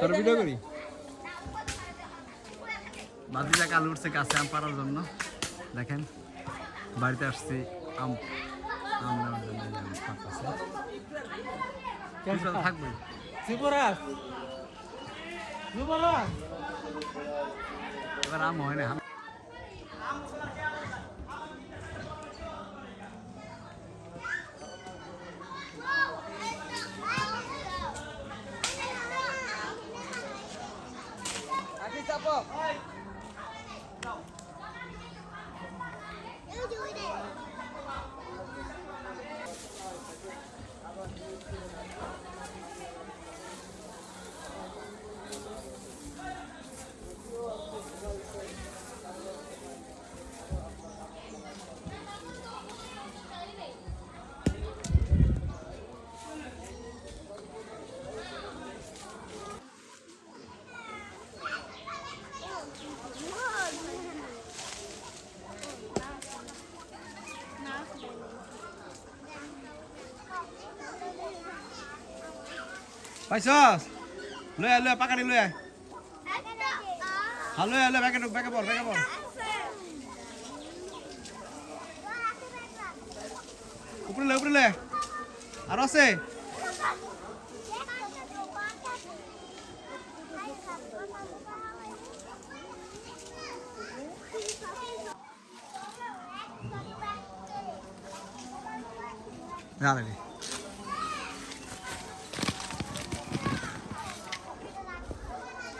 তোর ভিডিও করি? বাদিজা কাল উঠছে কাছে আম পাড়ার জন্য। দেখেন বাড়িতে আসছি আম আম নেওয়ার জন্য থাকবে? এবার আম হয় না। আম- পাইছস? হ্যাঁ লই আয় লই ব্যাগে ঢুক ব্যাগে পড় ব্যাগে উপরে লই উপরে লই আর আছে।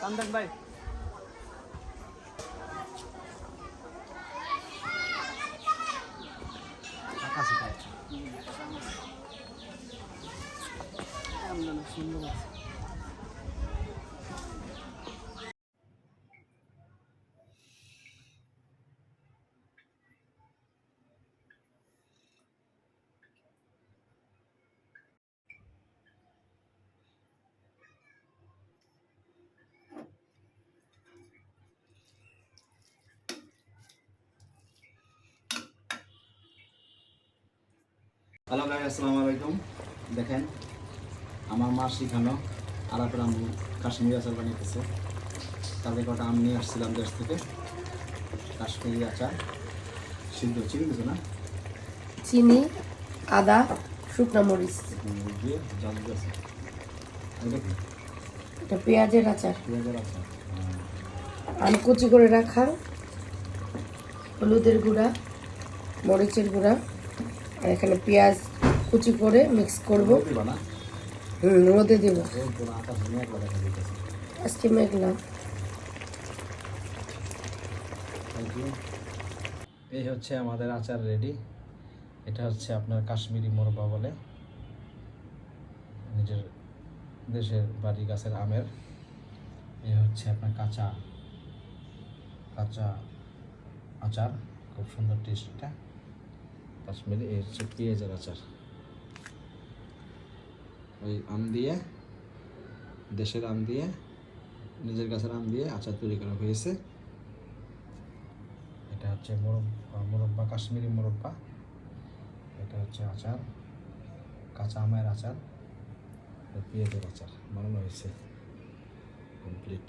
কান্দন ভাই। সুন্দর পায় হ্যালো গাই আসসালামু আলাইকুম দেখেন আমার মা শিখানো আলাপের আম কাশ্মীরি আচার বানিয়েছে কালকে কটা আম নিয়ে আসছিলাম দেশ থেকে। কাশ্মীরি আচার। সিদ্ধ চিনি দিছো না? চিনি আদা শুকনো মরিচ। দিয়ে জল দিয়েছে এটা পেঁয়াজের আচার। পেঁয়াজের আচার হ্যাঁ। আম কুচি করে রাখা। হলুদের গুঁড়া মরিচের গুঁড়া। আর এখানে পেঁয়াজ কুচি করে মিক্স করব। হুম রোদে দেবো। আজকে মেঘলা। থ্যাংক ইউ এই হচ্ছে আমাদের আচার রেডি। এটা হচ্ছে আপনার কাশ্মীরি মোরবা বলে। নিজের দেশের বাড়ি গাছের আমের। এ হচ্ছে আপনার কাঁচা কাঁচা আচার। খুব সুন্দর টেস্ট এটা। কাশ্মীরি, এই হচ্ছে পেঁয়াজের আচার। ওই আম দিয়ে, দেশের আম দিয়ে, নিজের গাছের আম দিয়ে আচার তৈরি করা হয়েছে। এটা হচ্ছে মোরব্বা মোরব্বা কাশ্মীরি মোরব্বা এটা হচ্ছে আচার, কাঁচা আমের আচার, পেঁয়াজের আচার বানানো হয়েছে। কমপ্লিট